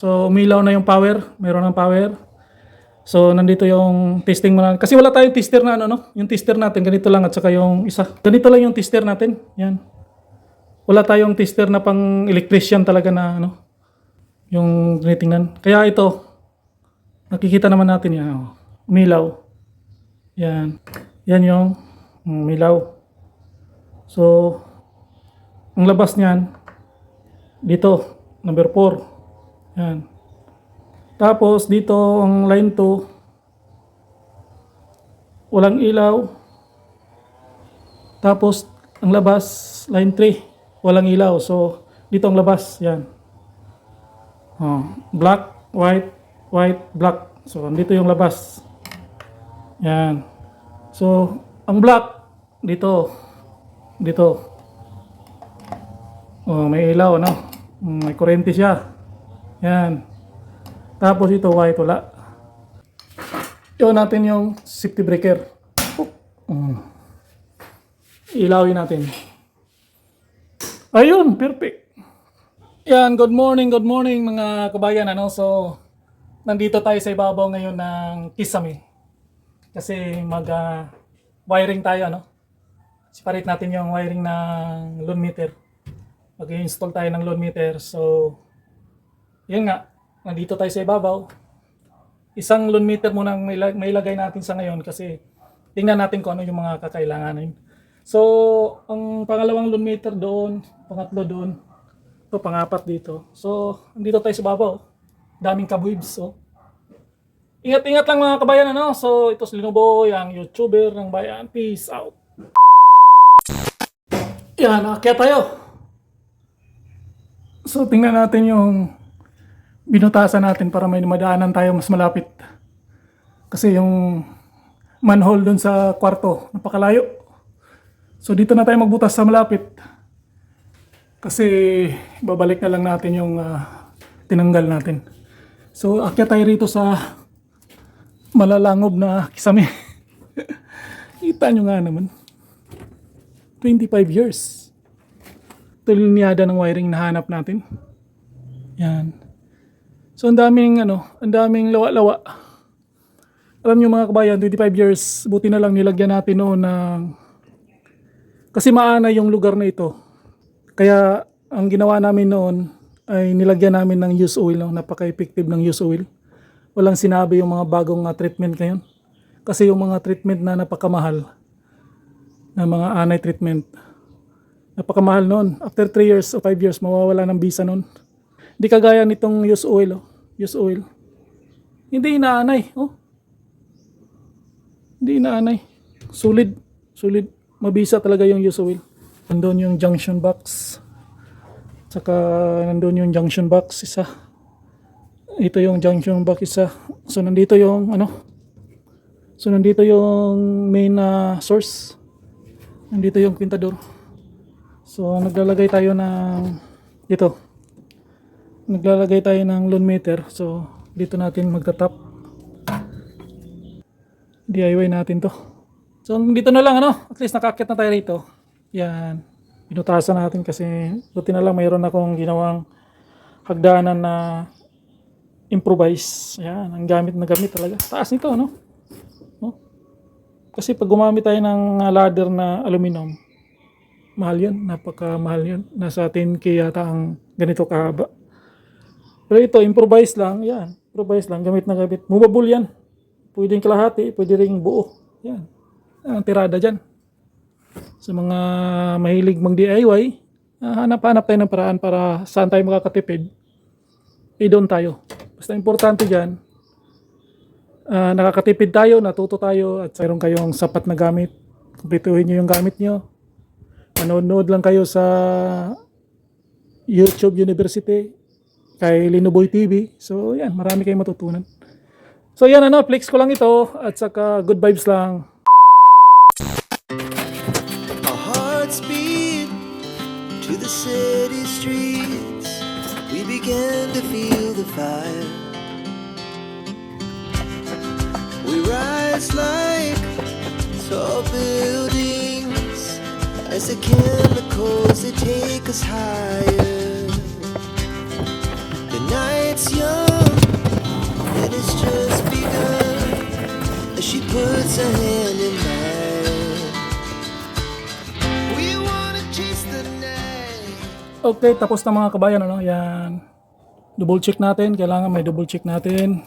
So, umilaw na yung power. Meron ng power. So, nandito yung testing mo na. Kasi wala tayong tester na ano, no? Yung tester natin, ganito lang at saka yung isa. Ganito lang yung tester natin. Yan. Wala tayong tester na pang electrician talaga na ano. Yung tinitingnan. Kaya ito, nakikita naman natin yan. Oh. Umilaw. Yan. Yan yung umilaw. So, ang labas niyan, dito, number 4. Yan. Tapos dito ang line 2 walang ilaw. Tapos ang labas line 3 walang ilaw. So dito ang labas, yan. Oh, black, white, white, black. So andito yung labas. Yan. So ang black dito dito. Oh, may ilaw ano. May kuryente siya. Yan. Tapos ito white wala. Iwan natin yung safety breaker. Mm. Ilawin natin. Ayun, perfect. Yan, good morning, good morning mga kabayan. Ano? So, nandito tayo sa ibabaw ngayon ng Kisame. Kasi mag ah, wiring tayo, ano? Separate natin yung wiring ng load meter. Mag-install tayo ng load meter. So, yun nga, nandito tayo sa ibabaw. Isang load meter muna ang may, natin sa ngayon kasi tingnan natin kung ano yung mga kakailanganin. So, ang pangalawang load meter doon, pangatlo doon, ito pangapat dito. So, nandito tayo sa ibabaw. Daming kabwibs. So, ingat-ingat lang mga kabayan. Ano? So, ito si Linoboy, ang YouTuber ng bayan. Peace out. Yan, akyat tayo. So, tingnan natin yung binutasan natin para may madaanan tayo mas malapit. Kasi yung manhole dun sa kwarto, napakalayo. So dito na tayo magbutas sa malapit. Kasi babalik na lang natin yung ah, tinanggal natin. So akyat tayo rito sa malalangob na kisame. Kita nyo nga naman. 25 years. Ito yung linyada ng wiring na hanap natin. Yan. So ang daming ano, ang daming lawa-lawa. Alam niyo mga kabayan, 25 years, buti na lang nilagyan natin noon ng kasi maana yung lugar na ito. Kaya ang ginawa namin noon ay nilagyan namin ng use oil, no? napaka-effective ng use oil. Walang sinabi yung mga bagong uh, treatment ngayon. Kasi yung mga treatment na napakamahal, na mga anay treatment, napakamahal noon. After 3 years o 5 years, mawawala ng visa noon. Hindi kagaya nitong use oil, oh. Use oil. Hindi inaanay, oh. Hindi inaanay. Solid. Solid. Mabisa talaga yung use oil. Nandun yung junction box. Saka nandun yung junction box isa. Ito yung junction box isa. So nandito yung ano. So nandito yung main na source. Nandito yung pintador. So naglalagay tayo ng dito naglalagay tayo ng loan meter. So, dito natin magtatap. DIY natin to. So, dito na lang ano. At least nakakit na tayo rito. Yan. Pinutasan natin kasi buti na lang mayroon akong ginawang hagdanan na improvise. Yan. Ang gamit na gamit talaga. Taas nito, no? no? Kasi pag gumamit tayo ng ladder na aluminum, mahal yan. Napakamahal yan. Nasa 10k yata ang ganito kahaba. Pero ito, improvise lang. Yan. Improvise lang. Gamit na gamit. Movable yan. Pwedeng kalahati. Pwede ring buo. Yan. Yan Ang tirada dyan. Sa mga mahilig mag DIY, ah, hanap-hanap tayo ng paraan para saan tayo makakatipid. Eh, doon tayo. Basta importante dyan, ah, nakakatipid tayo, natuto tayo, at mayroon kayong sapat na gamit. Kumpletuhin nyo yung gamit nyo. Manonood lang kayo sa YouTube University kay Linoboy TV. So, yan, marami kayong matutunan. So, yan ano, flex ko lang ito at saka good vibes lang. Our hearts beat to the city streets. We began to feel the fire. We rise like tall buildings as the chemicals they take us higher. Okay, tapos na mga kabayan, ano, yan. Double check natin, kailangan may double check natin.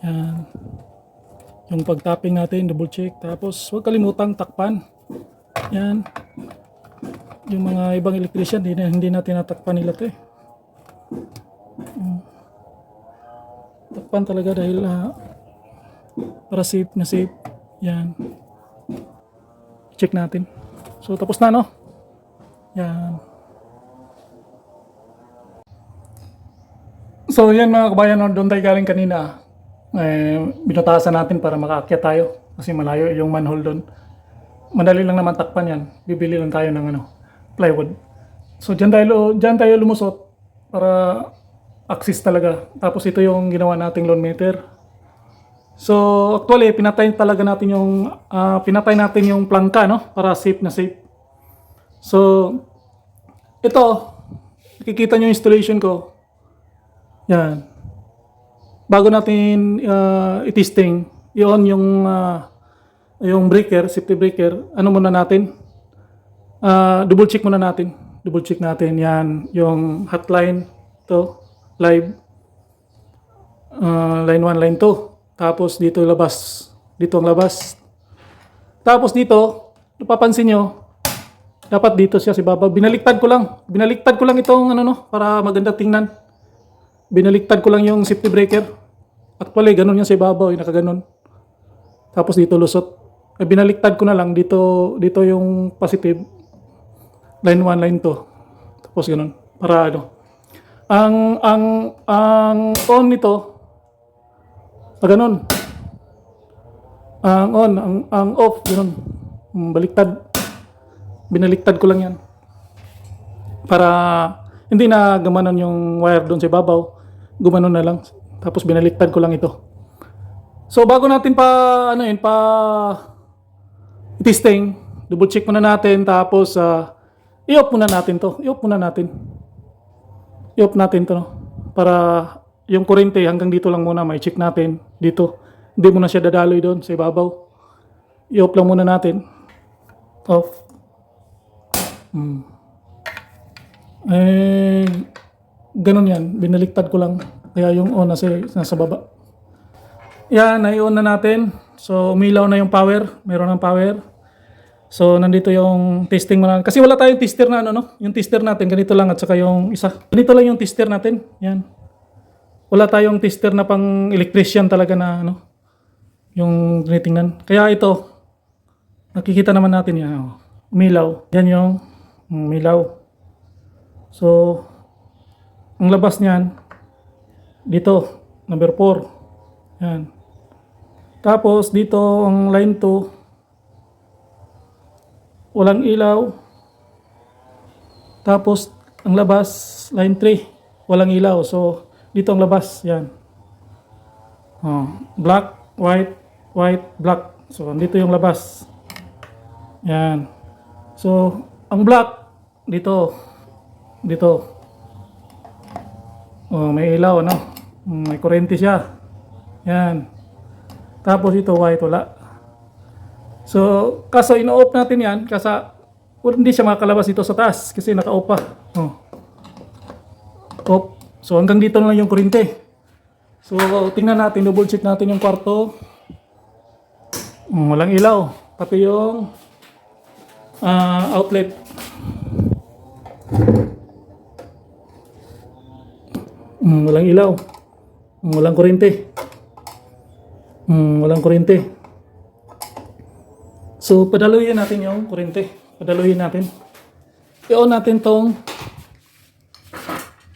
Yan. Yung pag-tapping natin, double check. Tapos, huwag kalimutang takpan. Yan. Yung mga ibang electrician, hindi, hindi natin natakpan nila to eh. Mm. Takpan talaga dahil ah, para safe na safe. Yan. Check natin. So, tapos na, no? Yan. So yan mga kabayan, doon tayo galing kanina. Eh, binutasan natin para makaakyat tayo. Kasi malayo yung manhole doon. Madali lang naman takpan yan. Bibili lang tayo ng ano, plywood. So dyan tayo, dyan tayo lumusot para access talaga. Tapos ito yung ginawa nating loan meter. So actually, pinatay talaga natin yung, ah, pinatay natin yung plangka, no? Para safe na safe. So, ito, nakikita yung installation ko. Yan. Bago natin uh, i-testing, i-on yung ah, yung breaker, safety breaker, ano muna natin? Ah, double check muna natin. Double check natin yan, yung hotline to live Ah, line 1, line 2. Tapos dito labas. Dito ang labas. Tapos dito, napapansin nyo, dapat dito siya si Baba. Binaliktad ko lang. Binaliktad ko lang itong ano no, para maganda tingnan binaliktad ko lang yung safety breaker. Actually, ganun yan sa ibabaw, yung nakaganon. Tapos dito lusot. Eh, binaliktad ko na lang, dito, dito yung positive. Line 1, line 2. Tapos ganun. Para ano. Ang, ang, ang on nito, pag ganun. Ang on, ang, ang off, ganun. Mm, Baliktad. Binaliktad ko lang yan. Para hindi na gumanon yung wire doon sa ibabaw gumanon na lang. Tapos binaliktad ko lang ito. So bago natin pa ano yun pa testing double check muna natin tapos ah, i-off muna natin to. I-off muna natin. I-off natin to no? para yung kurente hanggang dito lang muna may check natin dito. Hindi muna siya dadaloy doon sa ibabaw. I-off lang muna natin. Off. Eh, ganun yan. Binaliktad ko lang. Kaya yung on nasa, nasa baba. Yan, nai-on na natin. So, umilaw na yung power. Meron ng power. So, nandito yung testing mo. Kasi wala tayong tester na ano, no? Yung tester natin, ganito lang at saka yung isa. Ganito lang yung tester natin. Yan. Wala tayong tester na pang electrician talaga na ano, yung tinitingnan. Kaya ito, nakikita naman natin yan. oh. Umilaw. Yan yung umilaw. So, ang labas niyan, dito, number 4. Yan. Tapos, dito, ang line 2, walang ilaw. Tapos, ang labas, line 3, walang ilaw. So, dito ang labas, yan. Oh, black, white, white, black. So, dito yung labas. Yan. So, ang black, dito, dito. Oh, may ilaw, ano? May kurente siya. Yan. Tapos ito, white, wala. So, kaso ino-off natin yan, kasi well, hindi siya makakalabas dito sa taas kasi naka-off pa. Oh. Off. So, hanggang dito lang yung kurente. So, tingnan natin, double check natin yung kwarto. Mm, walang ilaw. Pati yung ah, outlet. Mm, walang ilaw. Mm, walang kuryente. Mm, walang kuryente. So, padaluhin natin yung kuryente. Padaluhin natin. I-on natin tong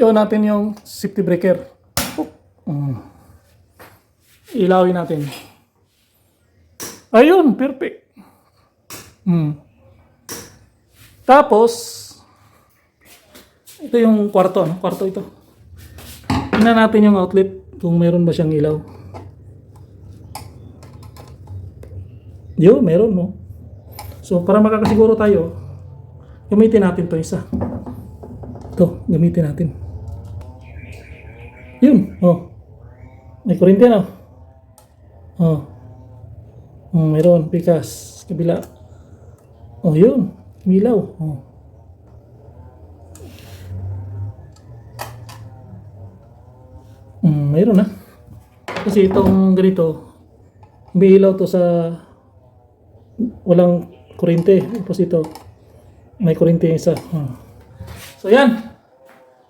i-on natin yung safety breaker. Mm. Ilawin natin. Ayun, perfect. Mm. Tapos, ito yung kwarto, no? Kwarto ito. Tingnan natin yung outlet kung meron ba siyang ilaw. Yo, meron no. So para makakasiguro tayo, gamitin natin to isa. Ito, gamitin natin. Yun, oh. May kuryente na. Oh. Oh, mayroon, pikas, kabila. Oh, yun. Milaw. Oh. Mm, mayroon na. Kasi itong ganito, may to sa walang kuryente. Tapos ito, may kuryente yung isa. Oh. So yan.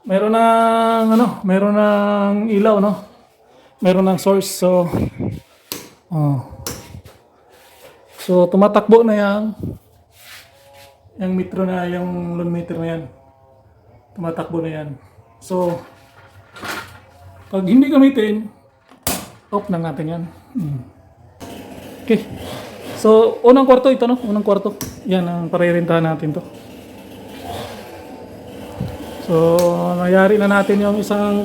Meron ng ano, meron ng ilaw, no? Meron ng source. So oh. So tumatakbo na yang yung metro na, yung meter na yan. Tumatakbo na yan. So pag hindi gamitin, off na natin yan. Hmm. Okay. So, unang kwarto ito, no? Unang kwarto. Yan ang parirentahan natin to. So, nayari na natin yung isang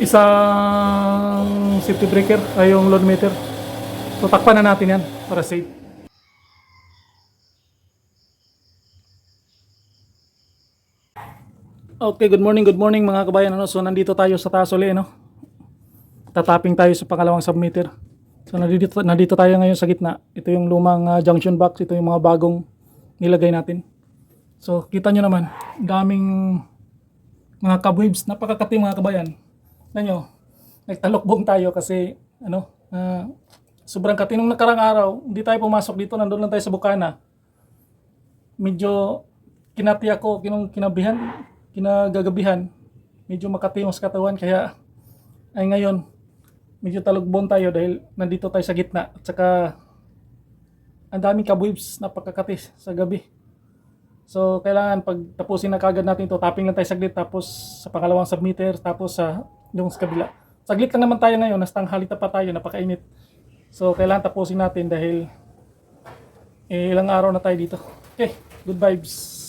isang safety breaker ay yung load meter. So, takpan na natin yan para safe. Okay, good morning, good morning mga kabayan. Ano? So, nandito tayo sa taas uli, no? Tataping tayo sa pangalawang submeter. So, nandito, nandito tayo ngayon sa gitna. Ito yung lumang ah, junction box. Ito yung mga bagong nilagay natin. So, kita nyo naman, daming mga cobwebs. Napakakati mga kabayan. Nanyo, nagtalokbong tayo kasi, ano, ah, sobrang kati. Nung nakarang araw, hindi tayo pumasok dito. Nandun lang tayo sa Bukana. Medyo kinati ako, kinung kinabihan, kinagagabihan. Medyo makati yung katawan. Kaya, ay ngayon, medyo talugbon tayo dahil nandito tayo sa gitna. At saka, ang daming cobwebs, napakakati sa gabi. So, kailangan pag tapusin na kagad natin to tapping lang tayo saglit, tapos sa pangalawang submeter, tapos sa yung sa kabila. Saglit lang naman tayo ngayon, halita pa tayo, napakainit. So, kailangan tapusin natin dahil eh, ilang araw na tayo dito. Okay, good vibes.